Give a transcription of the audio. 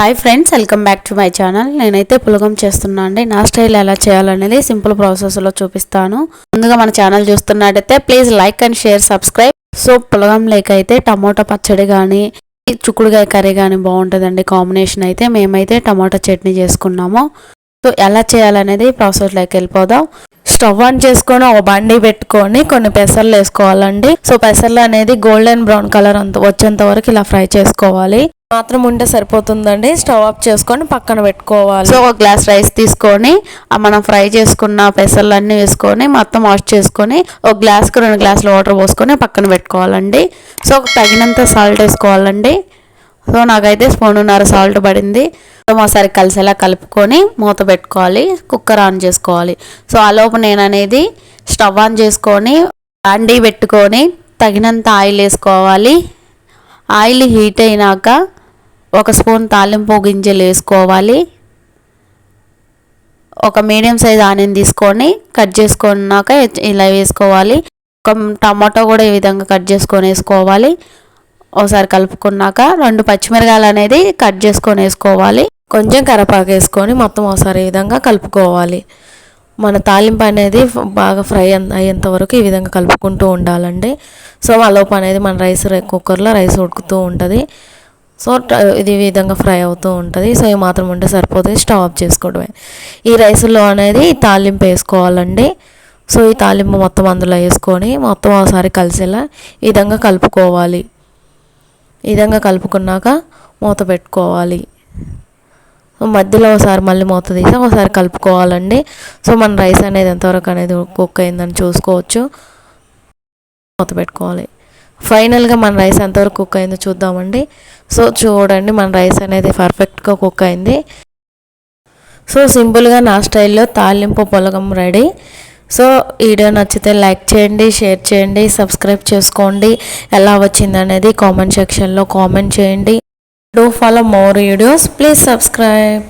Hi friends welcome back to my channel నేనైతే పులగం చేస్తున్నా అండి. నా స్టైల్ ఎలా చేయాలనేది సింపుల్ ప్రాసెస్లో చూపిస్తాను. ముందుగా మన ఛానల్ చూస్తున్నట్టయితే please like and share subscribe so పులగం లేక అయితే టమోటా పచ్చడి కానీ చుక్కుడుగాయ కర్రీ కానీ బాగుంటుందండి. కాంబినేషన్ అయితే మేమైతే టమాటా చట్నీ చేసుకున్నాము. సో ఎలా చేయాలనేది ప్రాసెస్లోకి వెళ్ళిపోదాం. స్టవ్ ఆన్ చేసుకొని ఒక బండి పెట్టుకొని కొన్ని పెసర్లు వేసుకోవాలండి. సో పెసర్లు అనేది గోల్డెన్ బ్రౌన్ కలర్ అంత వచ్చేంత వరకు ఇలా ఫ్రై చేసుకోవాలి. మాత్రం ఉంటే సరిపోతుందండి. స్టవ్ ఆఫ్ చేసుకొని పక్కన పెట్టుకోవాలి. సో ఒక గ్లాస్ రైస్ తీసుకొని మనం ఫ్రై చేసుకున్న పెసర్లన్నీ వేసుకొని మొత్తం వాష్ చేసుకొని ఒక గ్లాస్కి రెండు గ్లాసులు వాటర్ పోసుకొని పక్కన పెట్టుకోవాలండి. సో తగినంత సాల్ట్ వేసుకోవాలండి. సో నాకైతే స్పూనున్నర సాల్ట్ పడింది. సో ఒకసారి కలిసేలా కలుపుకొని మూత పెట్టుకోవాలి. కుక్కర్ ఆన్ చేసుకోవాలి. సో ఆ లోపు నేను అనేది స్టవ్ ఆన్ చేసుకొని అండి పెట్టుకొని తగినంత ఆయిల్ వేసుకోవాలి. ఆయిల్ హీట్ అయినాక ఒక స్పూన్ తాలింపు గింజలు వేసుకోవాలి. ఒక మీడియం సైజ్ ఆనియన్ తీసుకొని కట్ చేసుకున్నాక ఇలా వేసుకోవాలి. ఒక టమాటో కూడా ఈ విధంగా కట్ చేసుకొని వేసుకోవాలి. ఒకసారి కలుపుకున్నాక రెండు పచ్చిమిరకాయలు అనేది కట్ చేసుకొని వేసుకోవాలి. కొంచెం కరపాకు వేసుకొని మొత్తం ఒకసారి ఈ విధంగా కలుపుకోవాలి. మన తాలింపు అనేది బాగా ఫ్రై అయ్యేంత వరకు ఈ విధంగా కలుపుకుంటూ ఉండాలండి. సో ఆ అనేది మన రైస్ కుక్కర్లో రైస్ ఉడుకుతూ ఉంటుంది. సో ఇది ఈ విధంగా ఫ్రై అవుతూ ఉంటుంది. సో ఈ మాత్రం ఉంటే సరిపోతుంది స్టవ్ ఆఫ్ చేసుకోవడమే. ఈ రైస్లో అనేది తాలింపు వేసుకోవాలండి. సో ఈ తాలింపు మొత్తం అందులో వేసుకొని మొత్తం ఒకసారి కలిసేలా ఈ విధంగా కలుపుకోవాలి. ఈ విధంగా కలుపుకున్నాక మూత పెట్టుకోవాలి. మధ్యలో ఒకసారి మళ్ళీ మూత తీసి ఒకసారి కలుపుకోవాలండి. సో మన రైస్ అనేది ఎంతవరకు అనేది కుక్ అయిందని చూసుకోవచ్చు. మూత పెట్టుకోవాలి. ఫైనల్గా మన రైస్ ఎంతవరకు కుక్ అయిందో చూద్దామండి. సో చూడండి మన రైస్ అనేది పర్ఫెక్ట్గా కుక్ అయింది. సో సింపుల్గా నా స్టైల్లో తాలింపు పొలగం రెడీ. సో వీడియో నచ్చితే లైక్ చేయండి షేర్ చేయండి సబ్స్క్రైబ్ చేసుకోండి. ఎలా వచ్చింది అనేది కామెంట్ సెక్షన్లో కామెంట్ చేయండి. Do follow more videos. Please subscribe.